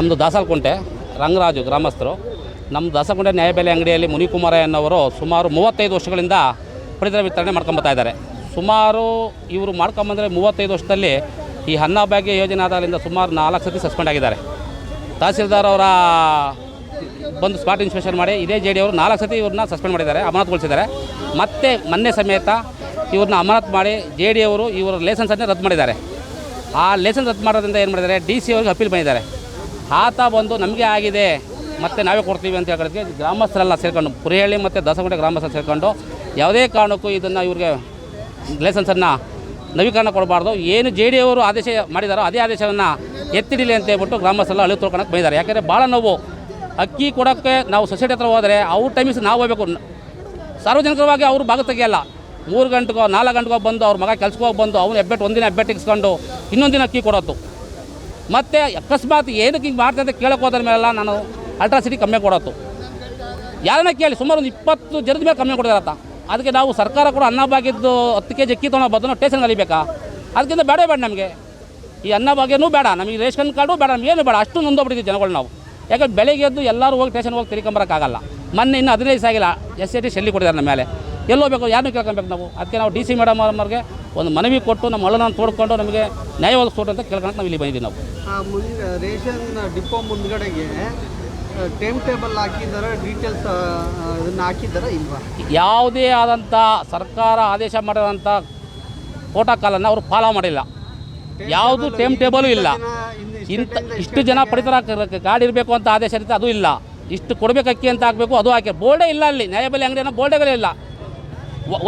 ನಮ್ಮದು ದಾಸಲ್ಕುಂಟೆ ರಂಗರಾಜು ಗ್ರಾಮಸ್ಥರು. ನಮ್ಮ ದಾಸಲ್ಕುಂಟೆ ನ್ಯಾಯಬೆಲೆ ಅಂಗಡಿಯಲ್ಲಿ ಮುನಿಕುಮಾರ ಎನ್ನುವರು ಸುಮಾರು ಮೂವತ್ತೈದು ವರ್ಷಗಳಿಂದ ಪಡಿತರ ವಿತರಣೆ ಮಾಡ್ಕೊಂಬತ್ತಾ ಇದ್ದಾರೆ. ಸುಮಾರು ಇವರು ಮಾಡ್ಕೊಂಬಂದರೆ ಮೂವತ್ತೈದು ವರ್ಷದಲ್ಲಿ ಈ ಅನ್ನಭಾಗ್ಯ ಯೋಜನೆ ಆದಾಗಲಿಂದ ಸುಮಾರು ನಾಲ್ಕು ಸತಿ ಸಸ್ಪೆಂಡ್ ಆಗಿದ್ದಾರೆ. ತಹಸೀಲ್ದಾರ್ ಅವರ ಬಂದು ಸ್ಪಾಟ್ ಇನ್ಸ್ಪೆಕ್ಷನ್ ಮಾಡಿ ಇದೇ ಜೆ ಡಿ ಅವರು ನಾಲ್ಕು ಸತಿ ಇವ್ರನ್ನ ಸಸ್ಪೆಂಡ್ ಮಾಡಿದ್ದಾರೆ, ಅಮಾನತುಗೊಳಿಸಿದ್ದಾರೆ. ಮತ್ತೆ ಮೊನ್ನೆ ಸಮೇತ ಇವ್ರನ್ನ ಅಮಾನತು ಮಾಡಿ ಜೆ ಡಿ ಅವರು ಇವರ ಲೈಸೆನ್ಸನ್ನೇ ರದ್ದು ಮಾಡಿದ್ದಾರೆ. ಆ ಲೈಸೆನ್ಸ್ ರದ್ದು ಮಾಡೋದ್ರಿಂದ ಏನು ಮಾಡಿದ್ದಾರೆ, ಡಿ ಸಿ ಅವ್ರಿಗೆ ಅಪೀಲ್ ಬಂದಿದ್ದಾರೆ. ಆತ ಬಂದು ನಮಗೆ ಆಗಿದೆ, ಮತ್ತೆ ನಾವೇ ಕೊಡ್ತೀವಿ ಅಂತ ಹೇಳೋದಕ್ಕೆ ಗ್ರಾಮಸ್ಥರೆಲ್ಲ ಸೇರ್ಕೊಂಡು ಪುರಿಹಳ್ಳಿ ಮತ್ತು ದಸಗುಂಟೆ ಗ್ರಾಮಸ್ಥರು ಸೇರ್ಕೊಂಡು, ಯಾವುದೇ ಕಾರಣಕ್ಕೂ ಇದನ್ನು ಇವ್ರಿಗೆ ಲೈಸೆನ್ಸನ್ನು ನವೀಕರಣ ಕೊಡಬಾರ್ದು. ಏನು ಜೆ ಡಿ ಅವರು ಆದೇಶ ಮಾಡಿದಾರೋ ಅದೇ ಆದೇಶವನ್ನು ಎತ್ತಿಡಿಲಿ ಅಂತ ಹೇಳ್ಬಿಟ್ಟು ಗ್ರಾಮಸ್ಥರೆಲ್ಲ ಅಳಿವು ತೊಳ್ಕೊಳಕ್ಕೆ ಬಂದಿದ್ದಾರೆ ಯಾಕೆಂದರೆ ಭಾಳ ನೋವು. ಅಕ್ಕಿ ಕೊಡೋಕ್ಕೆ ನಾವು ಸೊಸೈಟಿ ಹತ್ರ ಹೋದರೆ ಅವ್ರ ಟೈಮಿಗೆ ನಾವು ಹೋಗಬೇಕು. ಸಾರ್ವಜನಿಕವಾಗಿ ಅವರು ಭಾಗ ತೆಗಿಯಲ್ಲ. ಮೂರು ಗಂಟೆಗೋ, ನಾಲ್ಕು ಗಂಟೆಗೋ ಬಂದು ಅವ್ರ ಮಗ ಕೆಲ್ಸಕ್ಕೆ ಹೋಗಿ ಬಂದು ಅವನು ಹೆಬ್ಬೆಟ್ಟು ಒಂದಿನ ಹೆಬ್ಬೆಟ್ಟು ಇಸ್ಕೊಂಡು ಇನ್ನೊಂದು ದಿನ ಅಕ್ಕಿ ಕೊಡೋದು. ಮತ್ತು ಅಕಸ್ಮಾತ್ ಏನಕ್ಕೆ ಹಿಂಗೆ ಮಾಡ್ತೀನಿ ಅಂತ ಕೇಳಕ್ಕೆ ಹೋದ್ರ ಮೇಲೆಲ್ಲ ನಾನು ಅಲ್ಟ್ರಾಸಿಟಿ ಕಮ್ಮಿ ಕೊಡತ್ತು ಯಾರನ್ನ ಕೇಳಿ, ಸುಮಾರು ಒಂದು ಇಪ್ಪತ್ತು ಜನದ ಮೇಲೆ ಕಮ್ಮಿ ಕೊಡ್ತಾರತ್ತ ಅದಕ್ಕೆ ನಾವು ಸರ್ಕಾರ ಕೂಡ ಅನ್ನಭಾಗ್ಯದ್ದು ಹತ್ತು ಕೆ ಜಿ ಅಕ್ಕಿ ತೊಗೊಂಡು ಬದಲು ಟೇಷನ್ ಕಲಿಬೇಕಾ ಅದಕ್ಕಿಂತ ಬೇಡ ಬೇಡ ನಮಗೆ. ಈ ಅನ್ನಭಾಗ್ಯನೂ ಬೇಡ, ನಮಗೆ ರೇಷನ್ ಕಾರ್ಡು ಬೇಡ ಏನು ಬೇಡ, ಅಷ್ಟು ನೊಂದೋಗ್ಬಿಟ್ಟಿದ್ದೀವಿ ಜನಗಳು ನಾವು. ಯಾಕಂದ್ರೆ ಬೆಳಗ್ಗೆ ಎದ್ದು ಎಲ್ಲರೂ ಹೋಗಿ ಟೇಷನ್ ಹೋಗಿ ತಿರ್ಕೊಂಬರೋಕ್ಕಾಗಲ್ಲ ಮೊನ್ನೆ ಇನ್ನೂ ಹದಿನೈದು ಸಾಗಿಲ್ಲ ಎಸ್ ಸಿ ಟಿ ಶೆಲ್ಲಿ ಕೊಟ್ಟಿದ್ದಾರೆ ನಮ್ಮ ಮೇಲೆ. ಎಲ್ಲಿ ಹೋಗ್ಬೇಕು ಯಾರನ್ನೂ ಕೇಳ್ಕೊಬೇಕು ನಾವು. ಅದಕ್ಕೆ ನಾವು ಡಿ ಸಿ ಮೇಡಮ್ ಅವ್ರಿಗೆ ಒಂದು ಮನವಿ ಕೊಟ್ಟು ನಮ್ಮ ಅಳನ ತೋಡ್ಕೊಂಡು ನಮಗೆ ನ್ಯಾಯ ಒದಗಿಸ್ಕೊಟ್ಟು ಅಂತ ಕೇಳ್ಕೊಂಡು ನಾವು. ಇಲ್ಲಿ ಬಂದಿದ್ದೀವಿ ನಾವು ರೇಷನ್ ಡಿಪೋ ಮುಂದ್ಗಡೆಗೆ ಟೈಮ್ ಟೇಬಲ್ ಹಾಕಿದ್ದಾರೆ ಡೀಟೇಲ್ಸ್ ಇದನ್ನು ಹಾಕಿದ್ದಾರೆ ಇಲ್ವಾ? ಯಾವುದೇ ಆದಂಥ ಸರ್ಕಾರ ಆದೇಶ ಮಾಡಿರೋಂಥ ಪ್ರೋಟೋಕಾಲನ್ನು ಅವರು ಫಾಲೋ ಮಾಡಿಲ್ಲ. ಯಾವುದು ಟೈಮ್ ಟೇಬಲು ಇಲ್ಲ. ಇಂಥ ಇಷ್ಟು ಜನ ಪಡಿತರ ಗಾಡಿ ಇರಬೇಕು ಅಂತ ಆದೇಶ ಇರುತ್ತೆ ಅದು ಇಲ್ಲ. ಇಷ್ಟು ಕೊಡಬೇಕು ಅಕ್ಕಿ ಅಂತ ಹಾಕಬೇಕು ಅದು ಹಾಕಿ ಬೋರ್ಡೇ ಇಲ್ಲ ಅಲ್ಲಿ. ನ್ಯಾಯಬೆಲೆ ಅಂಗಡಿಯನ್ನು ಬೋರ್ಡೇಗಳೇ ಇಲ್ಲ.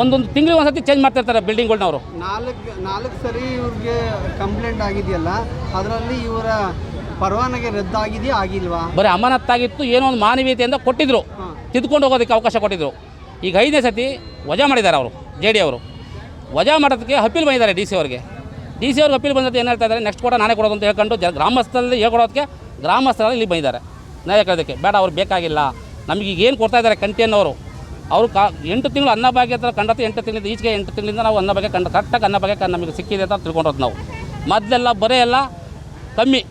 ಒಂದೊಂದು ತಿಂಗಳಿಗೆ ಒಂದು ಇರ್ತಾರೆ ಚೇಂಜ್ ಮಾಡ್ತಿರ್ತಾರೆ ಬಿಲ್ಡಿಂಗ್ಗಳ್ನವರು ನಾಲ್ಕು ನಾಲ್ಕು ಸರಿ ಇವ್ರಿಗೆ ಕಂಪ್ಲೇಂಟ್ ಆಗಿದೆಯಲ್ಲ ಅದರಲ್ಲಿ ಇವರ ಪರವಾನಗಿ ರದ್ದಾಗಿದೆಯಾ ಆಗಿಲ್ವಾ? ಬರೀ ಅಮಾನತ್ತಾಗಿತ್ತು ಏನೋ ಒಂದು ಮಾನವೀಯತೆಯಿಂದ ಕೊಟ್ಟಿದ್ರು. ತಿದ್ಕೊಂಡು ಹೋಗೋದಕ್ಕೆ ಅವಕಾಶ ಕೊಟ್ಟಿದ್ರು. ಈಗ ಐದನೇ ಸತಿ ವಜಾ ಮಾಡಿದ್ದಾರೆ ಅವರು ಜೆ ಡಿ ಅವರು. ವಜಾ ಮಾಡೋದಕ್ಕೆ ಅಪೀಲ್ ಬಂದಿದ್ದಾರೆ ಡಿ ಸಿ ಅವ್ರಿಗೆ. ಡಿ ಸಿ ಅವ್ರಿಗೆ ಅಪೀಲ್ ಬಂದದ್ದು ಏನು ಹೇಳ್ತಾ ಇದ್ದಾರೆ? ನೆಕ್ಸ್ಟ್ ಕೂಡ ನಾನೇ ಕೊಡೋದು ಅಂತ ಹೇಳ್ಕೊಂಡು ಜ ಗ್ರಾಮಸ್ಥರಲ್ಲಿ ಹೇಳ್ಕೊಡೋದಕ್ಕೆ ಗ್ರಾಮಸ್ಥರಲ್ಲಿ ಇಲ್ಲಿ ಬಂದಿದ್ದಾರೆ. ನ್ಯಾಯ ಕೇಳೋದಕ್ಕೆ ಬೇಡ ಅವ್ರು ಬೇಕಾಗಿಲ್ಲ. ನಮಗೆ ಏನು ಕೊಡ್ತಾ ಇದ್ದಾರೆ ಕಂಟಿಯನ್ನು ಅವರು ಕಾ ಎಂಟು ತಿಂಗಳು ಅನ್ನಭಾಗ್ಯ ಹತ್ರ ಕಂಡತ್ತೆ ಎಂಟು ತಿಂಗಳಿಂದ ಈಚೆಗೆ ಎಂಟು ತಿಂಗಳಿಂದ ನಾವು ಅನ್ನಭಾಗ್ಯ ಕಂಡು ಕರೆಕ್ಟಾಗಿ ಅನ್ನಭಾಗ್ಯ ನಮಗೆ ಸಿಕ್ಕಿದೆ ಅಂತ ತಿಳ್ಕೊಂಡೋದು ನಾವು. ಮೊದಲೆಲ್ಲ ಬರೇ ಎಲ್ಲ ಕಮ್ಮಿ.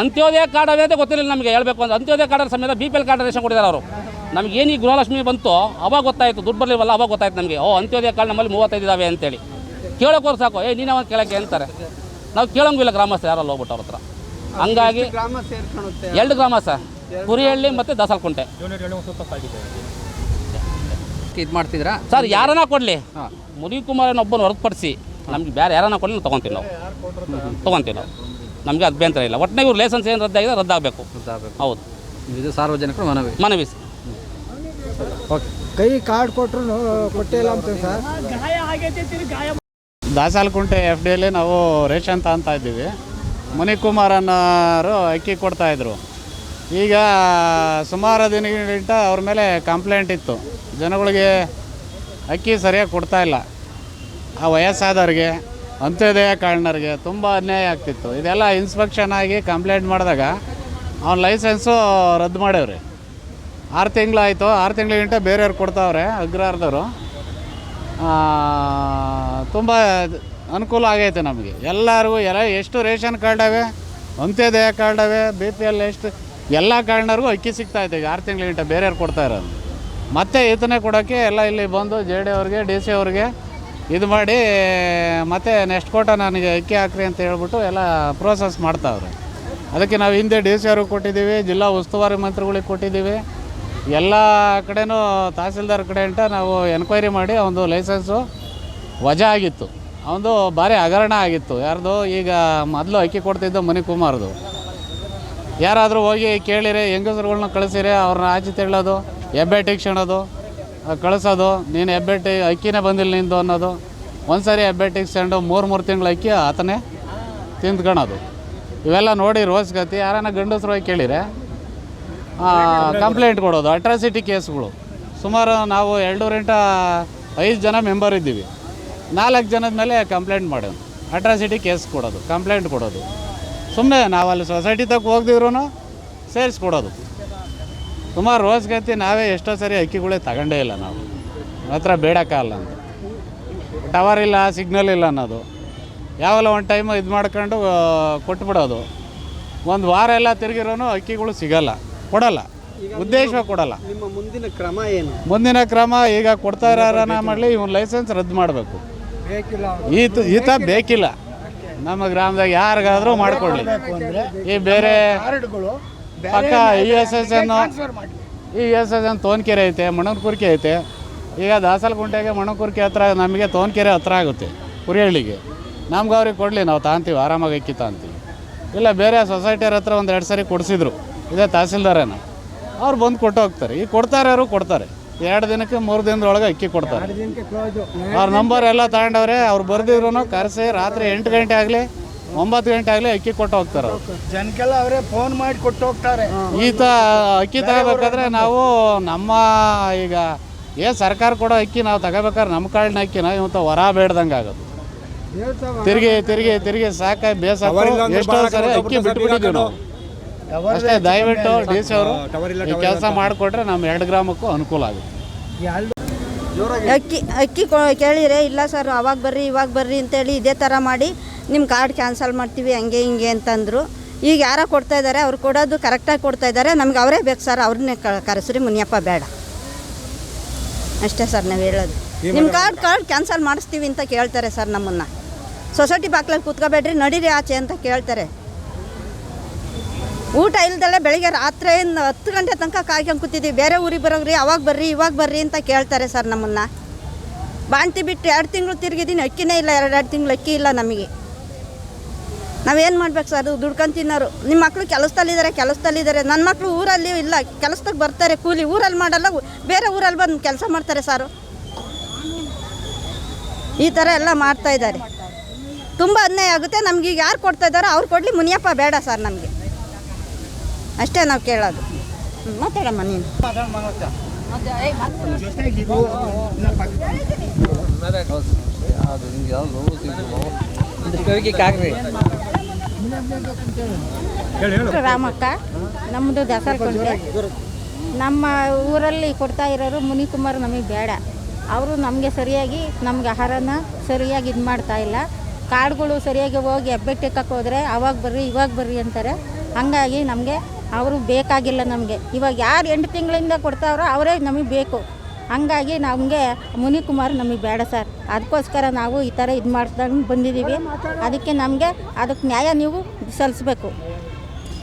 ಅಂತ್ಯೋದಯ ಕಾರ್ಡ್ ಅಂತ ಗೊತ್ತಿರಲಿಲ್ಲ ನಮಗೆ ಹೇಳಬೇಕು ಅಂತ. ಅಂತ್ಯೋದಯ ಕಾರ್ಡ್ ಸಮೇತ B P L card ration ಕೊಟ್ಟಿದ್ದಾರೆ ಅವರು. ನಮ್ಗೆ ಏನು ಈ ಗೃಹಲಕ್ಷ್ಮಿ ಬಂತು ಅವಾಗ ಗೊತ್ತಾಯಿತು. ದುಡ್ಡು ಬರಲಿಲ್ವಲ್ಲ ಅವಾಗ ಗೊತ್ತಾಯ್ತು ನಮಗೆ. ಓ ಅಂತ್ಯೋದಯ ಕಾರ್ಡ್ ನಮ್ಮಲ್ಲಿ ಮೂವತ್ತೈದು ಇದ್ದಾವೆ ಅಂತೇಳಿ. ಕೇಳೋಕೋರು ಸಾಕು. ಏ ನೀನು ಅವನು ಕೇಳೋಕ್ಕೆ ಅಂತಾರೆ. ನಾವು ಕೇಳೋಂಗಿಲ್ಲ ಗ್ರಾಮಸ್ಥ ಯಾರಲ್ಲ ಹೋಗ್ಬಿಟ್ಟು ಅವ್ರ ಹತ್ರ. ಹಂಗಾಗಿ ಎರಡು ಗ್ರಾಮ ಸರ್ ಕುರಿಹಳ್ಳಿ ಮತ್ತು ದಸಲ್ಕುಂಟೆ. ಇದು ಮಾಡ್ತಿದ್ರಾ ಸರ್ ಯಾರನ್ನ ಕೊಡಲಿ? ಮುನಿಕುಮಾರನ ಒಬ್ಬನ ಹೊರತುಪಡಿಸಿ ನಮ್ಗೆ ಬೇರೆ ಯಾರನ್ನ ಕೊಡಲಿ ನಾವು ತೊಗೊತೀವಿ ನಾವು. ತೊಗೊತೀವಿ ನಾವು. ನಮಗೆ ಅಭ್ಯಂತರ ಇಲ್ಲ. ಒಟ್ಟಿನಾಗ ಇವ್ರು ಲೈಸೆನ್ಸ್ ಏನು ರದ್ದಾಗಿದೆ ರದ್ದಾಗಬೇಕು. ಹೌದು. ಇದು ಸಾರ್ವಜನಿಕರು ಮನವಿ. ಮನವಿ ಸರ್. ಕೈ ಕಾರ್ಡ್ ಕೊಟ್ಟರು ಕೊಟ್ಟಿಲ್ಲ ಅಂತ ಸರ್. ದಾಸಾಲ್ಕುಂಟೆ ಎಫ್ ಡಿಯಲ್ಲಿ ನಾವು ರೇಷನ್ ತಗೊಂತಾ ಇದ್ದೀವಿ. ಮುನಿಕುಮಾರ್ ಅನ್ನೋರು ಅಕ್ಕಿ ಕೊಡ್ತಾಯಿದ್ರು ಈಗ ಸುಮಾರು ದಿನಗಳಿಂದ ಅವ್ರ ಮೇಲೆ ಕಂಪ್ಲೇಂಟ್ ಇತ್ತು. ಜನಗಳಿಗೆ ಅಕ್ಕಿ ಸರಿಯಾಗಿ ಕೊಡ್ತಾ ಇಲ್ಲ. ಆ ವಯಸ್ಸಾದವ್ರಿಗೆ, ಅಂತ್ಯೋದಯ ಕಾರಣರಿಗೆ ತುಂಬ ಅನ್ಯಾಯ ಆಗ್ತಿತ್ತು. ಇದೆಲ್ಲ ಇನ್ಸ್ಪೆಕ್ಷನ್ ಆಗಿ ಕಂಪ್ಲೇಂಟ್ ಮಾಡಿದಾಗ ಅವ್ನ ಲೈಸೆನ್ಸು ರದ್ದು ಮಾಡ್ಯವ್ರಿ. ಆರು ತಿಂಗಳಾಯಿತು. ಆರು ತಿಂಗಳಿಗಿಂತ ಬೇರೆಯವ್ರು ಕೊಡ್ತಾವ್ರೆ ಅಗ್ರಹಾರದವರು ತುಂಬ ಅನುಕೂಲ ಆಗೈತೆ ನಮಗೆ. ಎಲ್ಲರಿಗೂ ಎಲ್ಲ ಎಷ್ಟು ರೇಷನ್ ಕಾರ್ಡವೆ ಅಂತ್ಯೋದಯ ಕಾರ್ಡ್ ಅವೆ? ಬಿ ಪಿ ಎಲ್ ಎಷ್ಟು? ಎಲ್ಲ ಕಾರಣರಿಗೂ ಅಕ್ಕಿ ಸಿಗ್ತಾ ಇದೆ. ಆರು ತಿಂಗಳಿಗಿಂತ ಬೇರೆಯವ್ರು ಕೊಡ್ತಾ ಇರೋದು. ಮತ್ತೆ ಈತನೇ ಕೊಡೋಕ್ಕೆ ಎಲ್ಲ ಇಲ್ಲಿ ಬಂದು ಜೆ ಡಿ ಅವ್ರಿಗೆ, ಡಿ ಸಿ ಅವ್ರಿಗೆ ಇದು ಮಾಡಿ, ಮತ್ತೆ ನೆಕ್ಸ್ಟ್ ಕೋಟ ನನಗೆ ಅಕ್ಕಿ ಹಾಕ್ರಿ ಅಂತ ಹೇಳ್ಬಿಟ್ಟು ಎಲ್ಲ ಪ್ರೋಸೆಸ್ ಮಾಡ್ತಾವ್ರೆ. ಅದಕ್ಕೆ ನಾವು ಹಿಂದೆ ಡಿ ಸಿ ಅವ್ರಿಗೆ ಕೊಟ್ಟಿದ್ದೀವಿ, ಜಿಲ್ಲಾ ಉಸ್ತುವಾರಿ ಮಂತ್ರಿಗಳಿಗೆ ಕೊಟ್ಟಿದ್ದೀವಿ. ಎಲ್ಲ ಕಡೆನೂ ತಹಸೀಲ್ದಾರ್ ಕಡೆ ಅಂತ ನಾವು ಎನ್ಕ್ವೈರಿ ಮಾಡಿ ಒಂದು ಲೈಸೆನ್ಸು ವಜಾ ಆಗಿತ್ತು. ಅವನು ಭಾರಿ ಹಗರಣ ಆಗಿತ್ತು. ಯಾರ್ದು? ಈಗ ಮೊದಲು ಅಕ್ಕಿ ಕೊಡ್ತಿದ್ದ ಮಣಿಕುಮಾರ್ದು ಯಾರಾದರೂ ಹೋಗಿ ಕೇಳಿರಿ, ಹೆಂಗಸ್ರುಗಳ್ನ ಕಳಿಸಿರಿ, ಅವ್ರನ್ನ ಆಚೆ ತೆಳ್ಳೋದು, ಹೆಬ್ಬೆಟ್ಟಿ ಕ್ಷಣೋದು ಕಳಿಸೋದು, ನೀನು ಹೆಬ್ಬೆಟ್ಟಿ ಅಕ್ಕಿನೇ ಬಂದಿಲ್ಲ ನಿಂದು ಅನ್ನೋದು. ಒಂದು ಸಾರಿ ಸೆಂಡು ಮೂರು ಮೂರು ತಿಂಗಳು ಅಕ್ಕಿ ಆತನೇ ತಿಂದ್ಕೊಳೋದು ಇವೆಲ್ಲ ನೋಡಿ ರೋಸ್ ಗತಿ ಯಾರನ್ನ ಗಂಡಸ್ರು ಹೋಗಿ ಕೇಳಿರೆ ಕಂಪ್ಲೇಂಟ್ ಕೊಡೋದು ಅಟ್ರಾಸಿಟಿ ಕೇಸ್ಗಳು. ಸುಮಾರು ನಾವು ಎರಡೂರಿಂಟ ಐದು ಜನ ಮೆಂಬರ್ ಇದ್ದೀವಿ. ನಾಲ್ಕು ಜನದ ಮೇಲೆ ಕಂಪ್ಲೇಂಟ್ ಮಾಡೋದು. ಅಟ್ರಾಸಿಟಿ ಕೇಸ್ ಕೊಡೋದು ಕಂಪ್ಲೇಂಟ್ ಕೊಡೋದು. ಸುಮ್ಮನೆ ನಾವು ಅಲ್ಲಿ ಸೊಸೈಟಿ ತಕ್ಕ ಹೋಗ್ದಿದ್ರು ಸೇರಿಸ್ಕೊಡೋದು. ಸುಮಾರು ರೋಸ್ಗತಿ ನಾವೇ ಎಷ್ಟೋ ಸರಿ ಅಕ್ಕಿಗಳೇ ತಗೊಂಡೇ ಇಲ್ಲ ನಾವು. ಹತ್ರ ಬೇಡಕ್ಕಾಗಲ್ಲ ಅಂತ. ಟವರ್ ಇಲ್ಲ ಸಿಗ್ನಲ್ ಇಲ್ಲ ಅನ್ನೋದು. ಯಾವಲ್ಲ ಒಂದು ಟೈಮು ಇದು ಮಾಡ್ಕೊಂಡು ಕೊಟ್ಬಿಡೋದು. ಒಂದು ವಾರ ಎಲ್ಲ ತಿರುಗಿರೋನು ಅಕ್ಕಿಗಳು ಸಿಗಲ್ಲ. ಕೊಡಲ್ಲ. ಉದ್ದೇಶ ಕೊಡಲ್ಲ. ನಿಮ್ಮ ಮುಂದಿನ ಕ್ರಮ ಏನು? ಮುಂದಿನ ಕ್ರಮ ಈಗ ಕೊಡ್ತಾ ಇರೋ ಮಾಡಲಿ ಇವನ್ ಲೈಸೆನ್ಸ್ ರದ್ದು ಮಾಡಬೇಕು. ಈತ ಬೇಕಿಲ್ಲ. ನಮ್ಮ ಗ್ರಾಮದಾಗ ಯಾರಿಗಾದ್ರೂ ಮಾಡಿಕೊಡ್ಲಿ. ಈ ಬೇರೆ ಪಕ್ಕ E S S N E S S N Thonkere ಐತೆ ಮಣಕುರ್ಕೆ ಐತೆ. ಈಗ ದಾಸಲಗುಂಟೆಗೆ ಮಣಕುರ್ಕೆ ಹತ್ರ ನಮಗೆ ತೋನ್ಕೆರೆ ಹತ್ರ ಆಗುತ್ತೆ ಕುರಿಹಳ್ಳಿಗೆ. ನಮ್ಗೆ ಅವ್ರಿಗೆ ಕೊಡಲಿ ನಾವು ತಾಂತೀವಿ ಆರಾಮಾಗಿ ಅಕ್ಕಿ ತಾಂತೀವಿ. ಇಲ್ಲ ಬೇರೆ ಸೊಸೈಟಿಯವ್ರ ಹತ್ರ ಒಂದು ಎರಡು ಸರಿ ಕೊಡಿಸಿದ್ರು ಇದೇ ತಹಸೀಲ್ದಾರೇನ. ಅವ್ರು ಬಂದು ಕೊಟ್ಟು ಹೋಗ್ತಾರೆ. ಈಗ ಕೊಡ್ತಾರೆ ಅವರು ಕೊಡ್ತಾರೆ. ಎರಡು ದಿನಕ್ಕೆ ಮೂರು ದಿನದೊಳಗೆ ಅಕ್ಕಿ ಕೊಡ್ತಾರೆ. ಅವ್ರ ನಂಬರ್ ಎಲ್ಲ ತಗೊಂಡವ್ರೆ ಅವ್ರು ಬರ್ದಿದ್ರು ಕರೆಸಿ ರಾತ್ರಿ ಎಂಟು ಗಂಟೆ ಆಗಲಿ ಒಂಬತ್ತು ಗಂಟೆ ಆಗಲಿ ಅಕ್ಕಿ ಕೊಟ್ಟು ಹೋಗ್ತಾರೆ ಜನಕ್ಕೆಲ್ಲ ಅವರೇ ಫೋನ್ ಮಾಡಿ ಕೊಟ್ಟು ಹೋಗ್ತಾರೆ. ಈತ ಅಕ್ಕಿ ತಗೋಬೇಕಾದ್ರೆ ನಾವು ನಮ್ಮ ಈಗ ಏ ಸರ್ಕಾರ ಕೊಡೋ ಅಕ್ಕಿ ನಾವು ತಗೋಬೇಕಾದ್ರೆ ನಮ್ಮ ಕಾಳಿನ ಅಕ್ಕಿನ ಇವತ್ತು ಹೊರ ಬೇಡ್ದಂಗೆ ಆಗೋದು. ತಿರುಗಿ ತಿರುಗಿ ತಿರುಗಿ ಸಾಕಾಗಿ ಬೇಸಾಗ ಎಷ್ಟೋ ಸರಿ ಅಕ್ಕಿ ಬಿಟ್ಬಿಟ್ಟಿದ್ದೀವಿ ನಾವು. ಅಷ್ಟೇ ದಯವಿಟ್ಟು ಡಿ ಸಿ ಅವರು ಈ ಕೆಲಸ ಮಾಡಿಕೊಟ್ರೆ ನಮ್ಮ ಎರಡು ಗ್ರಾಮಕ್ಕೂ ಅನುಕೂಲ ಆಗುತ್ತೆ. ಜೋರಾಗಿ. ಅಕ್ಕಿ ಅಕ್ಕಿ ಕೊ- ಕೇಳಿದ್ರೆ ಇಲ್ಲ ಸರ್ ಅವಾಗ ಬರ್ರಿ ಇವಾಗ ಬರ್ರಿ ಅಂತೇಳಿ ಇದೇ ಥರ ಮಾಡಿ ನಿಮ್ಮ ಕಾರ್ಡ್ ಕ್ಯಾನ್ಸಲ್ ಮಾಡ್ತೀವಿ ಹಂಗೆ ಹಿಂಗೆ ಅಂತಂದರು. ಈಗ ಯಾರೋ ಕೊಡ್ತಾ ಇದ್ದಾರೆ ಅವ್ರು ಕೊಡೋದು ಕರೆಕ್ಟಾಗಿ ಕೊಡ್ತಾ ಇದ್ದಾರೆ ನಮ್ಗೆ ಅವರೇ ಬೇಕು ಸರ್ ಅವ್ರನ್ನೇ ಕರೆಸ್ರಿ ಮುನಿಯಪ್ಪ ಬೇಡ. ಅಷ್ಟೇ ಸರ್ ನಾವು ಹೇಳೋದು. ನಿಮ್ಮ ಕಾರ್ಡ್ ಕಾರ್ಡ್ ಕ್ಯಾನ್ಸಲ್ ಮಾಡಿಸ್ತೀವಿ ಅಂತ ಕೇಳ್ತಾರೆ ಸರ್ ನಮ್ಮನ್ನು. ಸೊಸೈಟಿ ಬಾಕ್ಲಲ್ಲಿ ಕೂತ್ಕೋಬೇಡ್ರಿ ನಡೀರಿ ಆಚೆ ಅಂತ ಕೇಳ್ತಾರೆ. ಊಟ ಇಲ್ದಲೆ ಬೆಳಗ್ಗೆ ರಾತ್ರಿಯಿಂದ ಹತ್ತು ಗಂಟೆ ತನಕ ಕಾಯ್ಕೊಂಡು ಕೂತಿದ್ದೀವಿ ಬೇರೆ ಊರಿಗೆ ಬರೋಗ್ರಿ ಅವಾಗ ಬರ್ರಿ, ಇವಾಗ ಬರ್ರಿ ಅಂತ ಕೇಳ್ತಾರೆ ಸರ್ ನಮ್ಮನ್ನು. ಬಾಣ್ತಿ ಬಿಟ್ಟು ಎರಡು ತಿಂಗಳು ತಿರುಗಿದ್ದೀನಿ, ಅಕ್ಕಿನೇ ಇಲ್ಲ, ಎರಡು ಎರಡು ತಿಂಗಳು ಅಕ್ಕಿ ಇಲ್ಲ ನಮಗೆ. ನಾವೇನು ಮಾಡ್ಬೇಕು ಸರ್ ದುಡ್ಕೊಂಡು ತಿನ್ನೋರು. ನಿಮ್ಮ ಮಕ್ಕಳು ಕೆಲಸದಲ್ಲಿದ್ದಾರೆ ಕೆಲಸದಲ್ಲಿದ್ದಾರೆ ನನ್ನ ಮಕ್ಕಳು ಊರಲ್ಲಿ ಇಲ್ಲ ಕೆಲಸದಾಗ ಬರ್ತಾರೆ, ಕೂಲಿ ಊರಲ್ಲಿ ಮಾಡಲ್ಲ, ಬೇರೆ ಊರಲ್ಲಿ ಬಂದು ಕೆಲಸ ಮಾಡ್ತಾರೆ ಸಾರು. ಈ ಥರ ಎಲ್ಲ ಮಾಡ್ತಾ ಇದ್ದಾರೆ. ತುಂಬ ಅನ್ಯಾಯ ಆಗುತ್ತೆ. ನಮ್ಗೆ ಈಗ ಯಾರು ಕೊಡ್ತಾ ಇದ್ದಾರೋ ಅವ್ರು ಕೊಡಲಿ, ಮುನಿಯಪ್ಪ ಬೇಡ ಸರ್ ನಮಗೆ. ಅಷ್ಟೇ ನಾವು ಕೇಳೋದು. ಮಾತಾಡಮ್ಮ ನೀನು? ರಾಮಕ್ಕ ನಮ್ಮದು ದಸರಾ ನಮ್ಮ ಊರಲ್ಲಿ ಕೊಡ್ತಾ ಇರೋರು ಮುನಿಕುಮಾರ್ ನಮಗೆ ಬೇಡ. ಅವರು ನಮಗೆ ಸರಿಯಾಗಿ, ನಮ್ಗೆ ಆಹಾರನ ಸರಿಯಾಗಿ ಇದು ಮಾಡ್ತಾ ಇಲ್ಲ. ಕಾರ್ಡ್ಗಳು ಸರಿಯಾಗಿ ಹೋಗಿ ಹೆಬ್ಬೆಟ್ಟಕ್ಕೆ ಹೋದರೆ ಅವಾಗ ಬರ್ರಿ, ಇವಾಗ ಬರ್ರಿ ಅಂತಾರೆ. ಹಂಗಾಗಿ ನಮಗೆ ಅವರು ಬೇಕಾಗಿಲ್ಲ ನಮಗೆ. ಇವಾಗ ಯಾರು ಎಂಟು ತಿಂಗಳಿಂದ ಕೊಡ್ತಾವ್ರೋ ಅವರೇ ನಮಗೆ ಬೇಕು. ಹಂಗಾಗಿ ನಮಗೆ ಮುನಿಕುಮಾರ್ ನಮಗೆ ಬೇಡ ಸರ್. ಅದಕ್ಕೋಸ್ಕರ ನಾವು ಈ ಥರ ಇದು ಮಾಡ್ದಂಗೆ ಬಂದಿದ್ದೀವಿ. ಅದಕ್ಕೆ ನಮಗೆ ಅದಕ್ಕೆ ನ್ಯಾಯ ನೀವು ಸಲ್ಲಿಸ್ಬೇಕು.